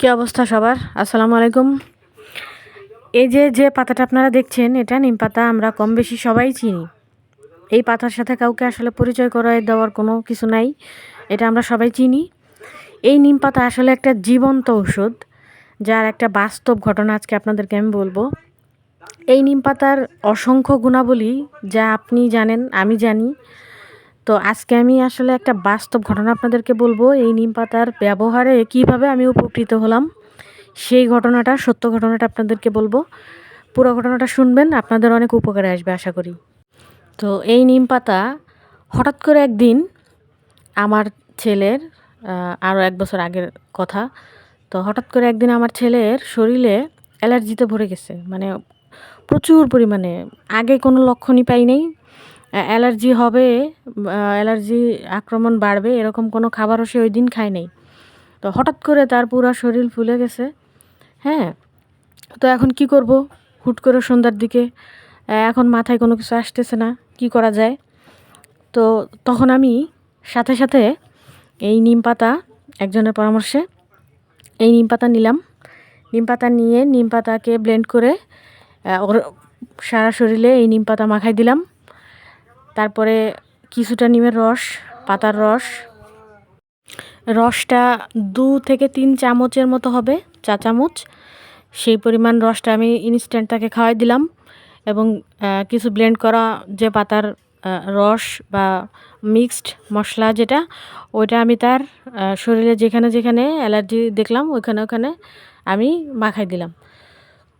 কী অবস্থা সবার? আসসালামু আলাইকুম। এই যে যে পাতাটা আপনারা দেখছেন, এটা নিম পাতা, আমরা কম বেশি সবাই চিনি। এই পাতার সাথে কাউকে আসলে পরিচয় করায় দেওয়ার কোনো কিছু নাই, এটা আমরা সবাই চিনি। এই নিম পাতা আসলে একটা জীবন্ত ঔষধ, যার একটা বাস্তব ঘটনা আজকে আপনাদেরকে আমি বলব। এই নিম পাতার অসংখ্য গুণাবলী যা আপনি জানেন, আমি জানি তো আজকে আমি আসলে একটা বাস্তব ঘটনা আপনাদেরকে বলব। এই নিম পাতার ব্যবহারে কীভাবে আমি উপকৃত হলাম, সেই ঘটনাটা, সত্য ঘটনাটা আপনাদেরকে বলব। পুরো ঘটনাটা শুনবেন, আপনাদের অনেক উপকারে আসবে, আশা করি। তো এই নিম পাতা হঠাৎ করে একদিন আমার ছেলের আরও এক বছর আগের কথা, তো হঠাৎ করে একদিন আমার ছেলের শরীরে অ্যালার্জিতে ভরে গেছে। মানে প্রচুর পরিমাণে, আগে কোনো লক্ষণই পাই নাই অ্যালার্জি হবে অ্যালার্জি আক্রমণ বাড়বে, এরকম কোনো খাবারও সে ওই দিন খায় নাই। তো হঠাৎ করে তার পুরো শরীর ফুলে গেছে হ্যাঁ? তো এখন কি করব? হুট করে সন্ধ্যার দিকে এখন মাথায় কোনো কিছু আসতেছে না, কি করা যায়? তো তখন আমি সাথে সাথে এই নিম পাতা, একজনের পরামর্শে এই নিম পাতা নিলাম। নিম পাতা নিয়ে নিম পাতাকে ব্লেন্ড করে ওর সারা শরীরে এই নিম পাতা মাখাই দিলাম। তারপরে কিছুটা নিমের রস, পাতার রস। রসটা দু থেকে তিন চামচের মতো হবে, চা চামচ। সেই পরিমাণ রসটা আমি ইনস্ট্যান্ট তাকে খাওয়াই দিলাম এবং কিছু ব্লেন্ড করা যে পাতার রস বা মিক্সড মশলা যেটা, ওইটা আমি তার শরীরে যেখানে যেখানে অ্যালার্জি দেখলাম, ওইখানে ওখানে আমি মাখাই দিলাম।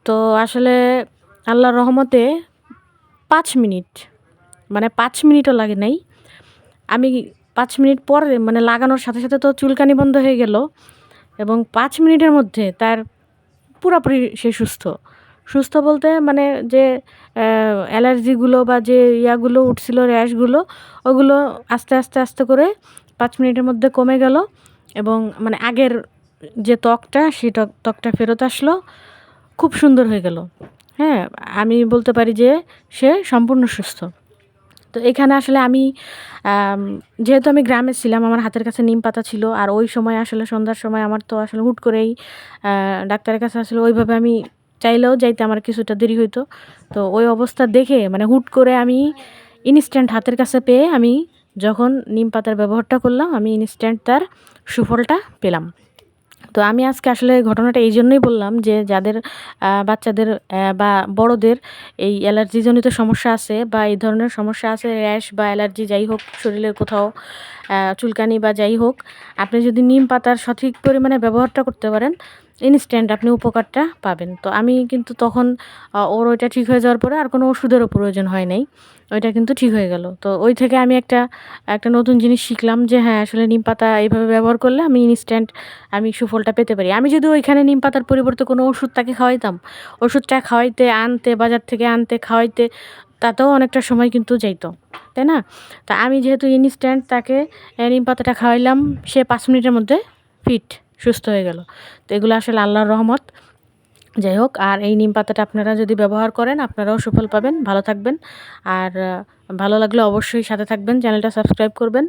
তো আসলে আল্লাহর রহমতে পাঁচ মিনিট মানে পাঁচ মিনিটও লাগে নাই। আমি পাঁচ মিনিট পরে মানে লাগানোর সাথে সাথে তো চুলকানি বন্ধ হয়ে গেল এবং পাঁচ মিনিটের মধ্যে তার পুরোপুরি সে সুস্থ। সুস্থ বলতে মানে যে অ্যালার্জিগুলো বা যে ইয়াগুলো উঠছিল, র্যাশগুলো, ওগুলো আস্তে আস্তে আস্তে করে পাঁচ মিনিটের মধ্যে কমে গেল এবং মানে আগের যে ত্বকটা, সেই ত্বকটা ফেরত আসলো। খুব সুন্দর হয়ে গেল। হ্যাঁ আমি বলতে পারি যে সে সম্পূর্ণ সুস্থ। তো এখানে আসলে আমি যেহেতু আমি গ্রামে ছিলাম, আমার হাতের কাছে নিম পাতা ছিল, আর ওই সময় আসলে সন্ধ্যার সময় আমার তো আসলে হুট করেই ডাক্তারের কাছে আসলে ওইভাবে আমি চাইলেও যাইতে আমার কিছুটা দেরি হইতো। তো ওই অবস্থা দেখে মানে হুট করে আমি ইনস্ট্যান্ট হাতের কাছে পেয়ে আমি যখন নিম পাতার ব্যবহারটা করলাম, আমি ইনস্ট্যান্ট তার সুফলটা পেলাম। তো আমি আজকে আসলে ঘটনাটা এই জন্যই বললাম যে যাদের বাচ্চাদের বা বড়দের এই অ্যালার্জিজনিত সমস্যা আছে বা এই ধরনের সমস্যা আছে, র্যাশ বা অ্যালার্জি যাই হোক, শরীরের কোথাও চুলকানি বা যাই হোক, আপনি যদি নিম পাতার সঠিক পরিমাণে ব্যবহারটা করতে পারেন ইনস্ট্যান্ট আপনি উপকারটা পাবেন। তো আমি কিন্তু তখন ওর ওইটা ঠিক হয়ে যাওয়ার পরে আর কোনো ওষুধেরও প্রয়োজন হয় নাই। ওইটা কিন্তু ঠিক হয়ে গেল। তো ওই থেকে আমি একটা একটা নতুন জিনিস শিখলাম যে হ্যাঁ আসলে নিম পাতা এইভাবে ব্যবহার করলে আমি ইনস্ট্যান্ট আমি সুফলটা পেতে পারি। আমি যদি ওইখানে নিম পাতার পরিবর্তে কোনো ওষুধ তাকে খাওয়াইতাম, ওষুধটা খাওয়াইতে, আনতে, বাজার থেকে আনতে, খাওয়াইতে, তাতেও অনেকটা সময় কিন্তু যাইতো, তাই না? তা আমি যেহেতু ইনস্ট্যান্ট তাকে নিম পাতাটা খাওয়াইলাম, সে পাঁচ মিনিটের মধ্যে ফিট সুস্থ হয়ে গেল। তো এগুলো আসলে আল্লাহর রহমত। যাই হোক, আর এই নিম পাতাটা আপনারা যদি ব্যবহার করেন, আপনারাও সুফল পাবেন। ভালো থাকবেন। আর ভালো লাগলে অবশ্যই সাথে থাকবেন। চ্যানেলটা সাবস্ক্রাইব করবেন।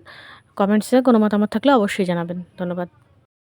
কমেন্টসে কোনো মতামত থাকলে অবশ্যই জানাবেন। ধন্যবাদ।